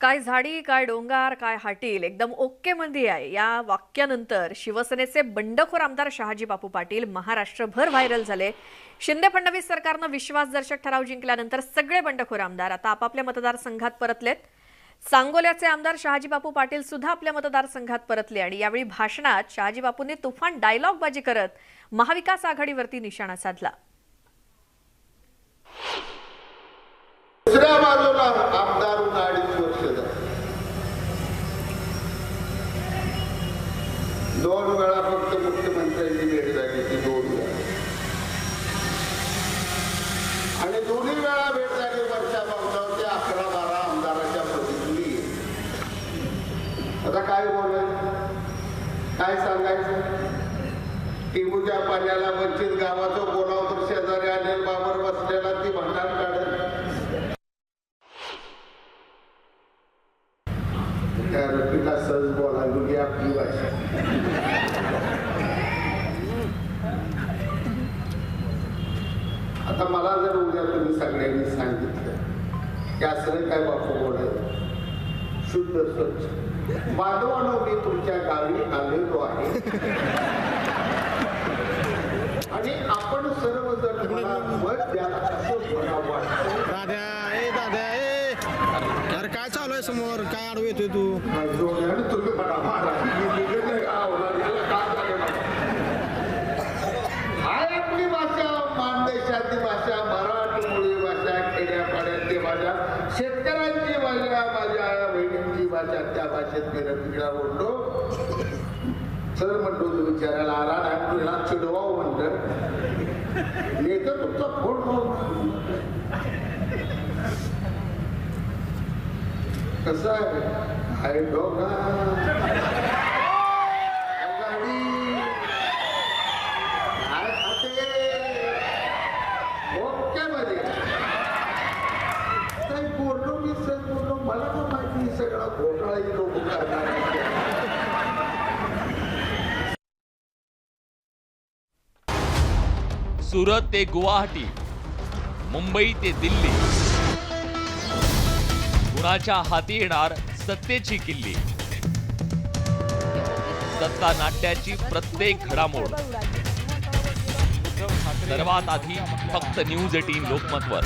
काय झाडी काय डोंगर काय हाटील एकदम ओके मंदी आहे. या वाक्यानंतर शिवसेनेचे बंडखोर आमदार शहाजी बापू पाटील महाराष्ट्रभर व्हायरल झाले. शिंदे फडणवीस सरकारनं विश्वासदर्शक ठराव जिंकल्यानंतर सगळे बंडखोर आमदार आता आपापल्या मतदारसंघात परतलेत. सांगोल्याचे आमदार शहाजी बापू पाटील सुद्धा आपल्या मतदारसंघात परतले आणि यावेळी भाषणात शहाजी बापूंनी तुफान डायलॉगबाजी करत महाविकास आघाडीवरती निशाणा साधला दुसऱ्या बाजूला आमदार होऊन अडीच वर्ष झाले दोन वेळा फक्त मुख्यमंत्र्यांची भेट झाली ती दोन वेळा आणि दोन्ही वेळा भेट झाली वरच्या पावसावर ते अकरा बारा आमदाराच्या प्रतिकली आता काय बोलायचं काय सांगायचं? टिंबूच्या पाण्याला वंचित गावाचं बोलाव तर शेजारी अनिल बाबर बसलेला ती भांडण काढत त्या रफीला सहज बोलायला की आपली भाषा. जर उद्या तुम्ही सगळ्यांनी सांगितलं. की असं काय बापू बोलायचं शुद्ध स्वच्छ. माधवानं मी तुमच्या गावी आलेलो आहे. आणि आपण सर्वजण मला मत द्या असं मला वाटतं. दाद्या ए दाद्या ए. अरे काय चालू आहे समोर? काय आडवे येतोय तू? तुम्ही मला मारा मी निघत आवडला याला काय झालं मला? हाय आपली भाषा मानदेशातली भाषा मराठमोळी भाषा खेड्यापाड्यातली भाषा शेतकऱ्यांची माझ्या माझ्या आया बहिणींची भाषा त्या भाषेत मी रमिकडा बोललो सर म्हणतो तू विचारायला आला नाही तुला चिडवाव म्हणलं नेतं तुमचा फोन कस कसं आहे? डोका डोंगा. ओके मध्ये काही बोललो मी सर बोललो मला का घोटाळा लोक करणार सुरत ते गुवाहाटी मुंबई ते दिल्ली. कुणाच्या हाती येणार सत्तेची किल्ली? सत्ता नाट्याची प्रत्येक घडामोड. सर्वात आधी फक्त न्यूज एटीन लोकमतवर.